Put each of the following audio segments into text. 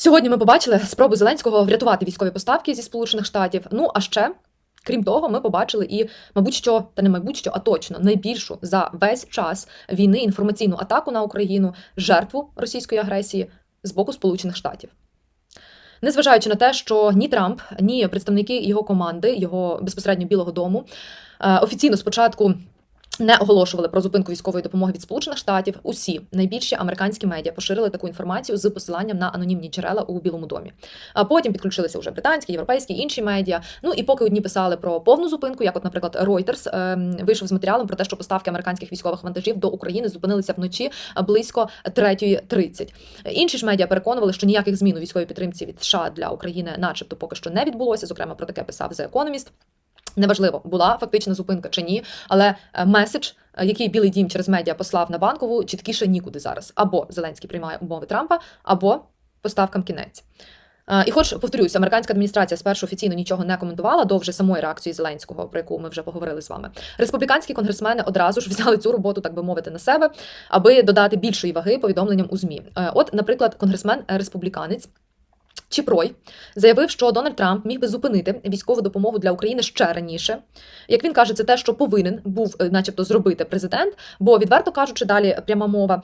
Сьогодні ми побачили спробу Зеленського врятувати військові поставки зі Сполучених Штатів. Ну а ще, крім того, ми побачили і, мабуть, що та не мабуть, що, а точно найбільшу за весь час війни інформаційну атаку на Україну, жертву російської агресії з боку Сполучених Штатів. Незважаючи на те, що ні Трамп, ні представники його команди, його безпосередньо Білого Дому, е, офіційно спочатку не оголошували про зупинку військової допомоги від Сполучених Штатів. Усі найбільші американські медіа поширили таку інформацію з посиланням на анонімні джерела у Білому домі. А потім підключилися вже британські, європейські інші медіа. Ну і поки одні писали про повну зупинку, як, от, наприклад, Reuters ем, вийшов з матеріалом про те, що поставки американських військових вантажів до України зупинилися вночі близько 3.30. Інші ж медіа переконували, що ніяких змін у військовій підтримці від США для України, начебто, поки що не відбулося. Зокрема, про таке писав The Economist. Неважливо, була фактична зупинка чи ні, але е, меседж, е, який Білий Дім через медіа послав на банкову, чіткіше нікуди зараз. Або Зеленський приймає умови Трампа, або поставкам кінець. Е, І, хоч повторюсь, американська адміністрація спершу офіційно нічого не коментувала до вже самої реакції Зеленського, про яку ми вже поговорили з вами. Республіканські конгресмени одразу ж взяли цю роботу, так би мовити, на себе, аби додати більшої ваги повідомленням у змі. От, наприклад, конгресмен республіканець. Чіпрой заявив, що Дональд Трамп міг би зупинити військову допомогу для України ще раніше. Як він каже, це те, що повинен був, е, начебто, зробити президент. Бо, відверто кажучи, далі пряма мова.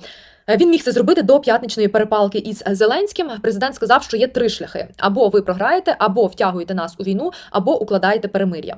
е, Він міг це зробити до п'ятничної перепалки із Зеленським. Президент сказав, що є три шляхи: або ви програєте, або втягуєте нас у війну, або укладаєте перемир'я.